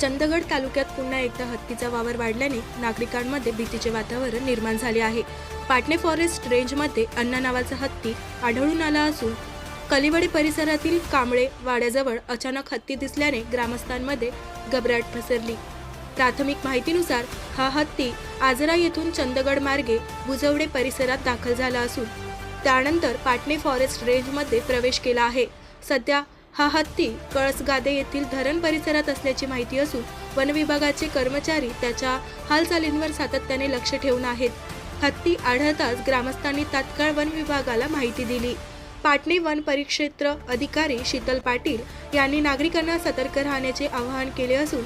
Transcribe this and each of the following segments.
चंदगड तालुक्यात पुन्हा एकदा हत्तीचा वावर वाढल्याने नागरिकांमध्ये भीतीचे वातावरण निर्माण झाले आहे. पाटणे फॉरेस्ट रेंजमध्ये अण्णा नावाचा हत्ती आढळून आला असून कलिवडे परिसरातील कांबळे वाड्याजवळ अचानक हत्ती दिसल्याने ग्रामस्थांमध्ये घबराट पसरली. प्राथमिक माहितीनुसार हा हत्ती आजरा येथून चंदगड मार्गे बुजवडे परिसरात दाखल झाला असून त्यानंतर पाटणे फॉरेस्ट रेंजमध्ये प्रवेश केला आहे. सध्या हा हत्ती कळसगादे येथील धरण परिसरात असल्याची माहिती असून वन विभागाचे कर्मचारी त्याच्या हालचालींवर सातत्याने लक्ष ठेवून आहेत. हत्ती आढळताच ग्रामस्थांनी तात्काळ वन विभागाला माहिती दिली. पाटणे वन परिक्षेत्र अधिकारी शीतल पाटील यांनी नागरिकांना सतर्क राहण्याचे आवाहन केले असून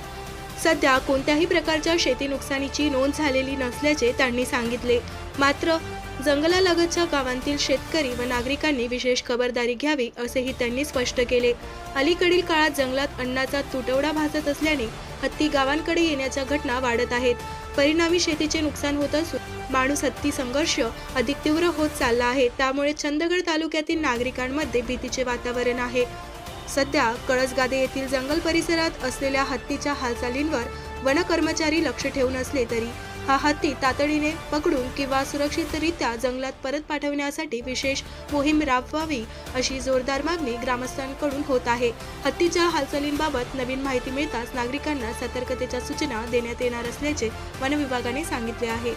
सध्या कोणत्याही प्रकारच्या शेती नुकसानीची नोंद झालेली नसल्याचे त्यांनी सांगितले. मात्र जंगलालगतच्या गावांतील शेतकरी व नागरिकांनी विशेष खबरदारी घ्यावी असेही त्यांनी स्पष्ट केले. अलीकडील काळात जंगलात अन्नाचा तुटवडा भासत असल्याने हत्ती गावांकडे येण्याच्या घटना वाढत आहेत. परिणामी शेतीचे नुकसान होत असून माणूस हत्ती संघर्ष अधिक तीव्र होत चालला आहे. त्यामुळे चंदगड तालुक्यातील नागरिकांमध्ये भीतीचे वातावरण आहे. सध्या कळसगादे येथील जंगल परिसरात असलेल्या हत्तीच्या हालचालींवर वन कर्मचारी लक्ष ठेवून असले तरी हा हत्ती तातडीने पकडून किंवा सुरक्षितरित्या जंगलात परत पाठवण्यासाठी विशेष मोहीम राबवावी अशी जोरदार मागणी ग्रामस्थांकडून होत आहे. हत्तीच्या हालचालींबाबत नवीन माहिती मिळताच नागरिकांना सतर्कतेच्या सूचना देण्यात येणार असल्याचे वनविभागाने सांगितले आहे.